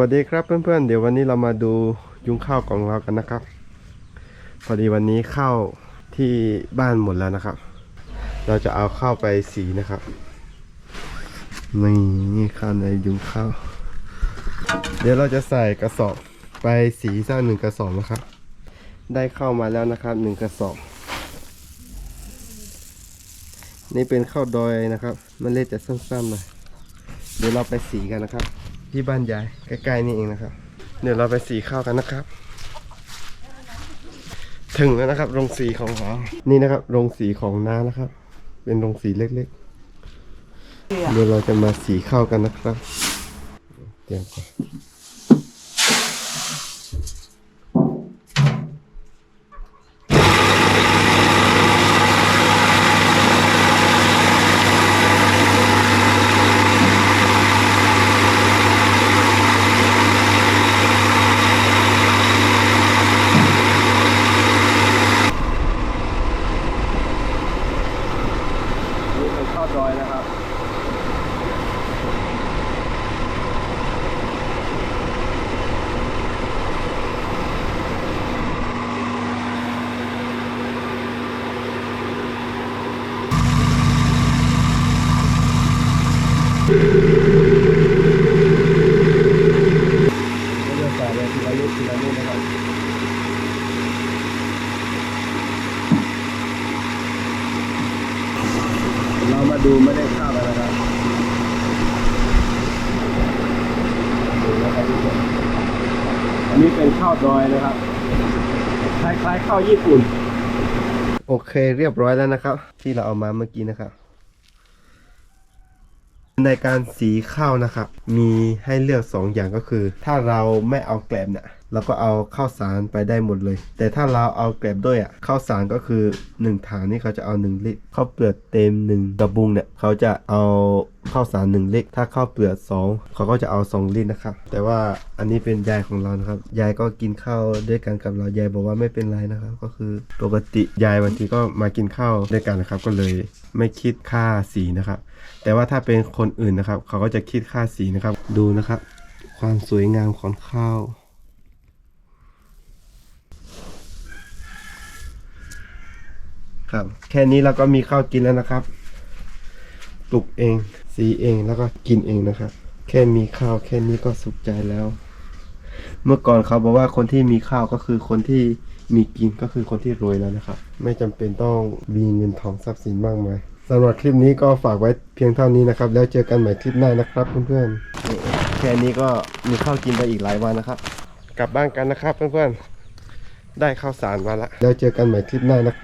วัสดีครับเพื่อนๆ เดี๋ยววันนี้เรามาดูยุงข้าวของเรากันนะครับ พอดีวันนี้ข้าวที่บ้านหมดแล้วนะครับ เราจะเอาข้าวไปสีนะครับนี่ข้าวในยุงข้าว เดี๋ยวเราจะใส่กระสอบไปสีสักหนึ่งกระสอบนะครับ ได้ข้าวมาแล้วนะครับหนึ่งกระสอบ นี่เป็นข้าวดอยนะครับ มันเล็ดจะสั้นๆหน่อยเดี๋ยวเราไปสีกันนะครับ ที่บ้านยายใกล้ๆนี่เองนะครับ เดี๋ยวเราไปสีข้าวกันนะครับ ถึงแล้วนะครับโรงสีของเรานี่นะครับโรงสีของน้านะครับ เป็นโรงสีเล็กๆ เดี๋ยวเราจะมาสีข้าวกันนะครับ เตรียมก่อน นี่เป็นข้วครับ ก็จะใส่ไปทีละนิดทีละนิดนะครับ เรามาดูไม่ได้ข้าวแล้วนะครับดูนะครับอันนี้เป็นข้าวดอยนะครับคล้ายๆข้าวญี่ปุ่น โอเคเรียบร้อยแล้วนะครับ ที่เราเอามาเมื่อกี้นะครับ ในการสีข้าวนะครับ มีให้เลือกสองอย่างก็คือ ถ้าเราไม่เอาแกลบเนี่ยเราก็เอาข้าวสารไปได้หมดเลย แต่ถ้าเราเอาแกลบด้วยอะข้าวสารก็คือ 1ถังนี่เขาจะเอา 1 ลิตรข้าวเปลือกเต็ม1กระบุงเนี่ยเขาจะเอาข้าวสาร 1 ลิตรถ้าข้าวเปลือก2เขาก็จะเอา 2 ลิตรนะครับแต่ว่าอันนี้เป็นยายของเรานะครับยายก็กินข้าวด้วยกันกับเรายายบอกว่าไม่เป็นไรนะครับ ก็คือปกติยายบางทีก็มากินข้าวด้วยกันนะครับ ก็เลยไม่คิดค่าสีนะครับ แต่ว่าถ้าเป็นคนอื่นนะครับ เขาก็จะคิดค่าสีนะครับ ดูนะครับ ความสวยงามของข้าว ครับ แค่นี้เราก็มีข้าวกินแล้วนะครับปลูกเอง สีเองแล้วก็กินเองนะครับ แค่มีข้าวแค่นี้ก็สุขใจแล้ว เมื่อก่อนเขาบอกว่าคนที่มีข้าวก็คือคนที่มีกินก็คือคนที่รวยแล้วนะครับ ไม่จำเป็นต้องมีเงินทองทรัพย์สินมากมายสำหรับคลิปนี้ก็ฝากไว้เพียงเท่านี้นะครับ แล้วเจอกันใหม่คลิปหน้านะครับเพื่อนๆแค่นี้ก็มีข้าวกินไปอีกหลายวันนะครับ กลับบ้านกันนะครับเพื่อนๆได้ข้าวสารมาละแล้วเจอกันใหม่คลิปหน้านะครับ